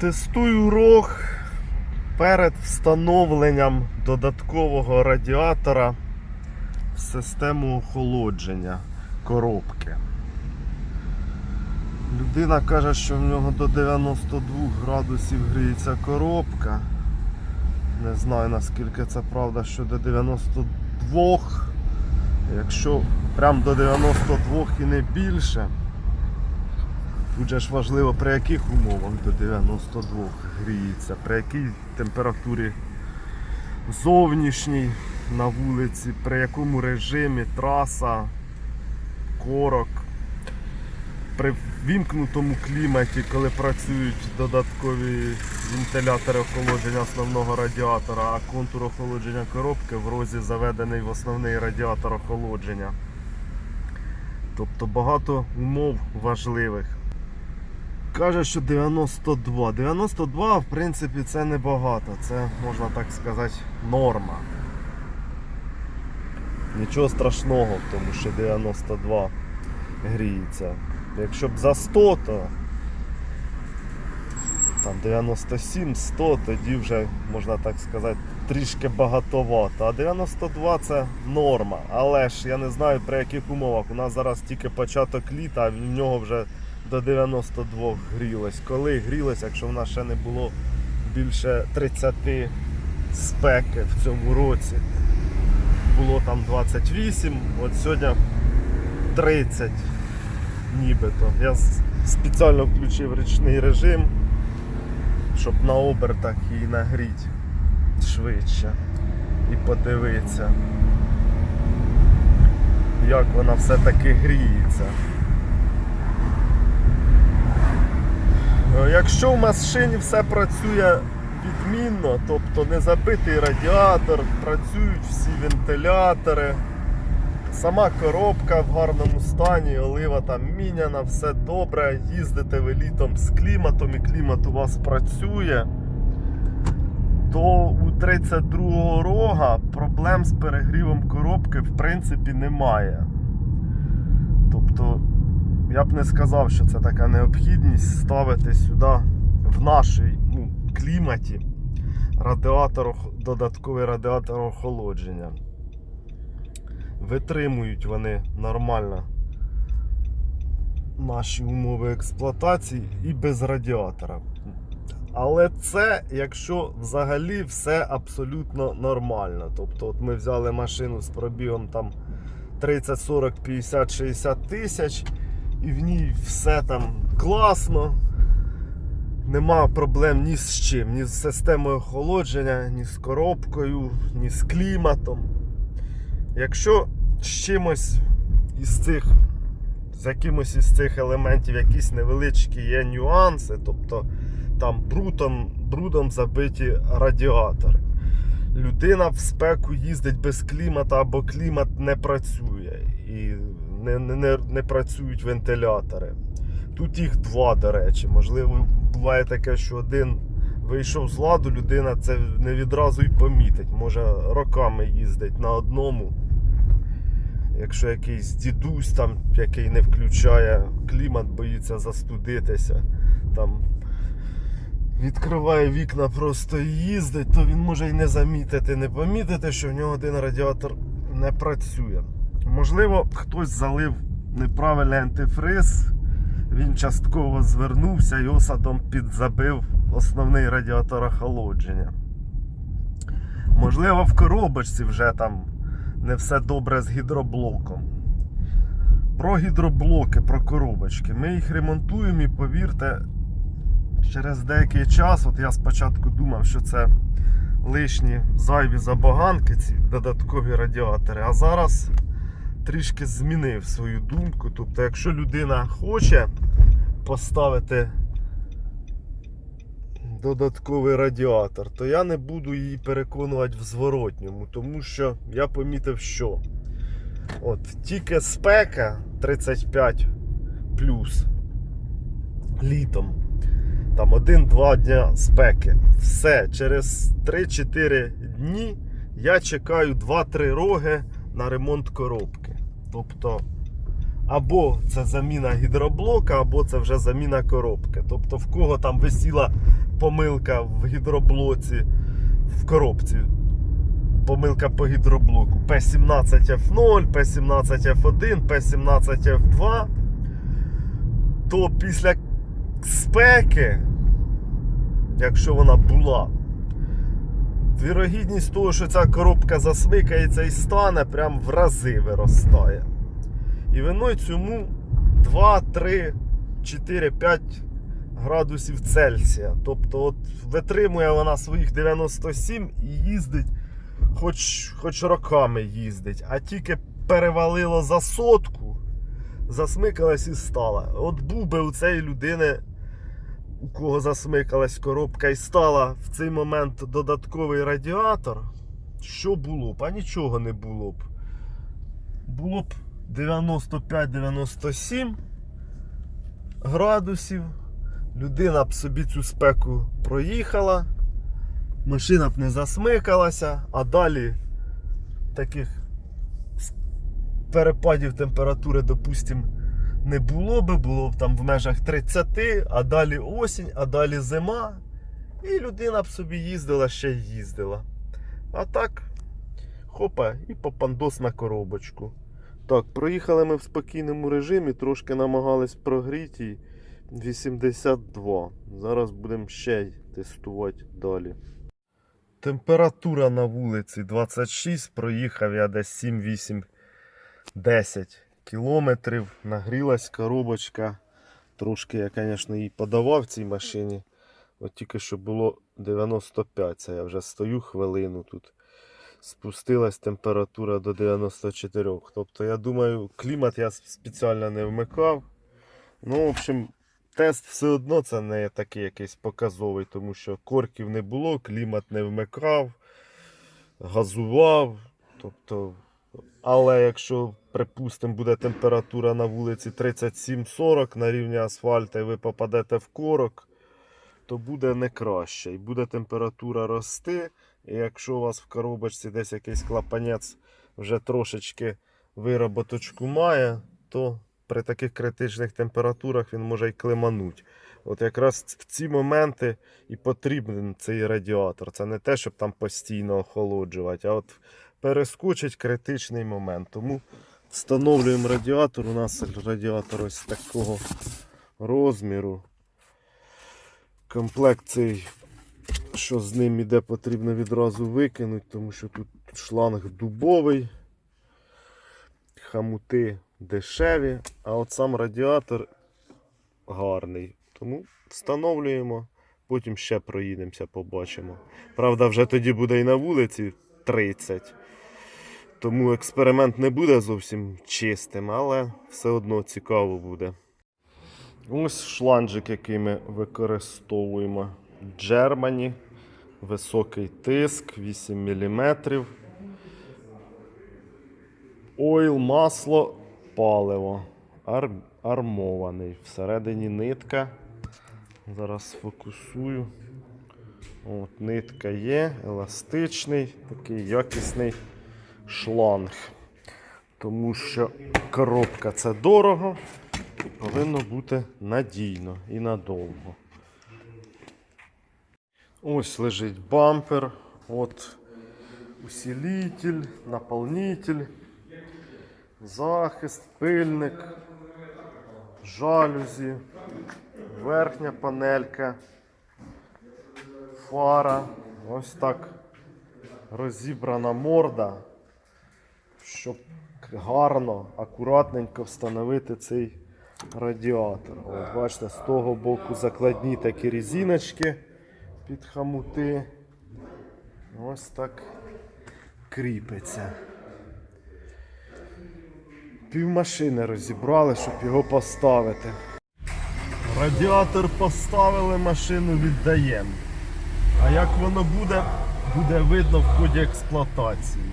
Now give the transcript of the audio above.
Тестую рог перед встановленням додаткового радіатора в систему охолодження коробки. Людина каже, що в нього до 92 градусів гріється коробка. Не знаю наскільки це правда, що до 92. Якщо прям до 92 і не більше. Тут ж важливо при яких умовах до 92 гріється, при якій температурі зовнішній на вулиці, при якому режимі траса, корок, при вімкнутому кліматі, коли працюють додаткові вентилятори охолодження основного радіатора, а контур охолодження коробки в розі заведений в основний радіатор охолодження. Тобто багато умов важливих. Каже, що 92. 92, в принципі, це небагато. Це, можна так сказати, норма. Нічого страшного тому, що 92 гріється. Якщо б за 100, то там 97, 100, тоді вже, можна так сказати, трішки багатовато. А 92 це норма. Але ж я не знаю при яких умовах. У нас зараз тільки початок літа, а в нього вже до 92 грілось. Коли грілось, якщо в нас ще не було більше 30 спеки в цьому році. Було там 28, от сьогодні 30 нібито. Я спеціально включив річний режим, щоб на обертах її нагріти швидше і подивитися, як вона все-таки гріється. Якщо в машині все працює відмінно, тобто не забитий радіатор, працюють всі вентилятори, сама коробка в гарному стані, олива там міняна, все добре, їздите ви літом з кліматом і клімат у вас працює, то у 32 рога проблем з перегрівом коробки в принципі немає. Тобто я б не сказав, що це така необхідність ставити сюди в нашій ну, кліматі радіатор, додатковий радіатор охолодження. Витримують вони нормально наші умови експлуатації і без радіатора. Але це якщо взагалі все абсолютно нормально. Тобто, от ми взяли машину з пробігом там 30, 40, 50, 60 тисяч, і в ній все там класно. Нема проблем ні з чим, ні з системою охолодження, ні з коробкою, ні з кліматом. Якщо з чимось із цих, з якимось із цих елементів якісь невеличкі є нюанси, тобто там брудом, брудом забиті радіатори. Людина в спеку їздить без клімата або клімат не працює не, не, не, працюють вентилятори. Тут їх два, до речі. Можливо, буває таке, що один вийшов з ладу, людина це не відразу й помітить. Може роками їздить на одному. Якщо якийсь дідусь, там, який не включає клімат, боїться застудитися, там відкриває вікна просто їздить, то він може й не замітити, не помітити, що в нього один радіатор не працює. Можливо, хтось залив неправильний антифриз, він частково звернувся і осадом підзабив основний радіатор охолодження. Можливо, в коробочці вже там не все добре з гідроблоком. Про гідроблоки, про коробочки. Ми їх ремонтуємо і повірте, через деякий час, от я спочатку думав, що це лишні зайві забаганки, ці додаткові радіатори, а зараз трішки змінив свою думку. Тобто, якщо людина хоче поставити додатковий радіатор, то я не буду її переконувати в зворотньому, тому що я помітив, що от тільки спека 35 плюс літом. Там 1-2 дня спеки. Все, через 3-4 дні я чекаю 2-3 роги на ремонт коробки. Тобто, або це заміна гідроблока, або це вже заміна коробки. Тобто, в кого там висіла помилка в гідроблоці в коробці. Помилка по гідроблоку P17F0, P17F1, P17F2. То після спеки, якщо вона була, вірогідність того, що ця коробка засмикається і стане, прям в рази виростає. І виною цьому 2, 3, 4, 5 градусів Цельсія. Тобто от витримує вона своїх 97 і їздить, хоч, хоч роками їздить, а тільки перевалило за сотку, засмикалась і стала. От був би у цієї людини, у кого засмикалась коробка і стала в цей момент додатковий радіатор. Що було б? А нічого не було б. Було б 95-97 градусів. Людина б собі цю спеку проїхала, машина б не засмикалася, а далі таких перепадів температури, допустим, не було би, було б там в межах 30, а далі осінь, а далі зима. І людина б собі їздила, ще й їздила. А так, хопа, і попандос на коробочку. Так, проїхали ми в спокійному режимі, трошки намагались прогріти. її. 82. Зараз будемо ще й тестувати далі. Температура на вулиці 26. Проїхав я десь 7, 8, 10 кілометрів. Нагрілась коробочка. Трошки я, звісно, її подавав цій машині. От тільки що було 95. Це я вже стою хвилину тут. Спустилась температура до 94. Тобто, я думаю, клімат я спеціально не вмикав. Ну, в общем, тест все одно це не такий якийсь показовий, тому що корків не було, клімат не вмикав, газував. Тобто, але якщо, припустимо, буде температура на вулиці 37-40 на рівні асфальту, і ви попадете в корок, то буде не краще. І буде температура рости. І якщо у вас в коробочці десь якийсь клапанець вже трошечки вироботочку має, то при таких критичних температурах він може й клемануть. От якраз в ці моменти і потрібен цей радіатор. Це не те, щоб там постійно охолоджувати, а от перескочить критичний момент. Тому встановлюємо радіатор. У нас радіатор ось такого розміру. Комплект цей, що з ним іде, потрібно відразу викинути, тому що тут шланг дубовий, хамути дешеві, а от сам радіатор гарний. Тому встановлюємо, потім ще проїдемося, побачимо. Правда, вже тоді буде і на вулиці 30. Тому експеримент не буде зовсім чистим, але все одно цікаво буде. Ось шланжик, який ми використовуємо. Germany. Високий тиск, 8 мм. Ойл, масло, паливо. Ар... Армований. Всередині нитка. Зараз фокусую. От, нитка є, еластичний, такий якісний шланг. Тому що коробка це дорого і повинно бути надійно і надовго. Ось лежить бампер, от усилитель, наповнитель, захист, пильник, жалюзі, верхня панелька, фара. Ось так розібрана морда, щоб гарно, акуратненько встановити цей радіатор. От, бачите, з того боку закладні такі різиночки під хамути. Ось так кріпиться. Пів машини розібрали, щоб його поставити. Радіатор поставили, машину віддаємо. А як воно буде, буде видно в ході експлуатації.